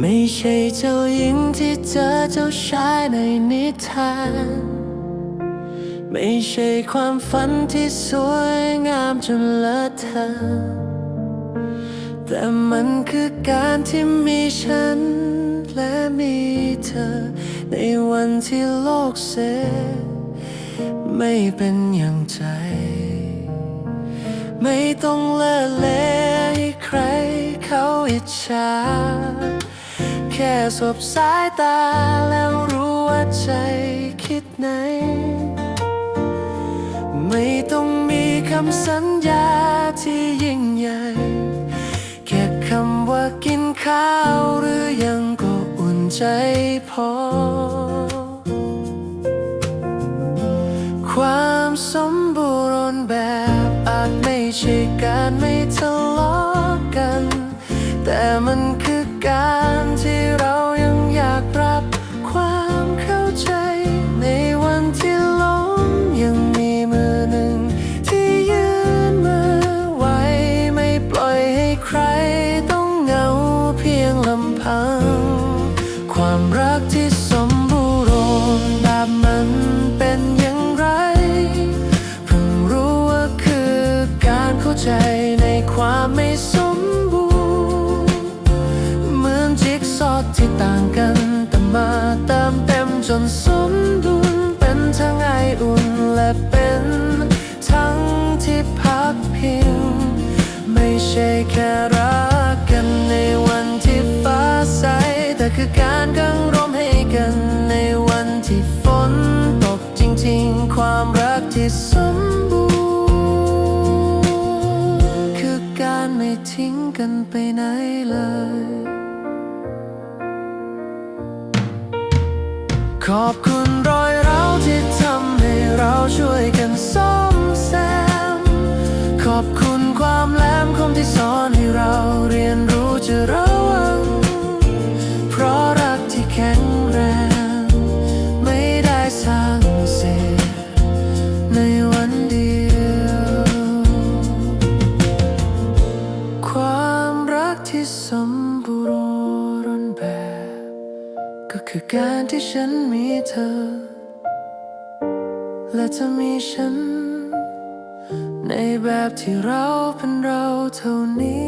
ไม่ใช่เจ้าหญิงที่เจอเจ้าชายในนิทาน ไม่ใช่ความฝันที่สวยงามจนเลอะเทอะแต่มันคือการที่มีฉันและมีเธอ ในวันที่โลกเสียไม่เป็นอย่างใจ ไม่ต้องเล่อเล่ให้ใครเขาอิจฉา แค่สบสายตาแล้วรู้ว่าใจคิดไหน ไม่ต้องมีคำสัญญาที่ยิ่งใหญ่ แค่คำว่ากินข้าวหรือยังก็อุ่นใจพอ ความสมบูรณ์แบบอาจไม่ใช่การไม่ทะเลา ที่ต่างกันแต่มาเติมเต็มจนสมดุลเป็นทั้งไออุ่นและเป็นทั้งที่พักพิง ไม่ใช่แค่รักกันในวันที่ฟ้าใส แต่คือการกังรมให้กันในวันที่ฝนตกจริงๆ ความรักที่สมบูรณ์ คือการไม่ทิ้งกันไปไหนเลย ขอบคุณรอยร้าวที่ทำให้เราช่วยกันซ่อมแซม ขอบคุณความแหลมคมที่สอนให้เราเรียนรู้จะระวัง เพราะรักที่แข็งแรง ไม่ได้สร้างเสร็จในวันเดียว ความรักที่สม คือการที่ฉันมีเธอ และเธอมีฉัน ในแบบที่เราเป็นเราเท่านี้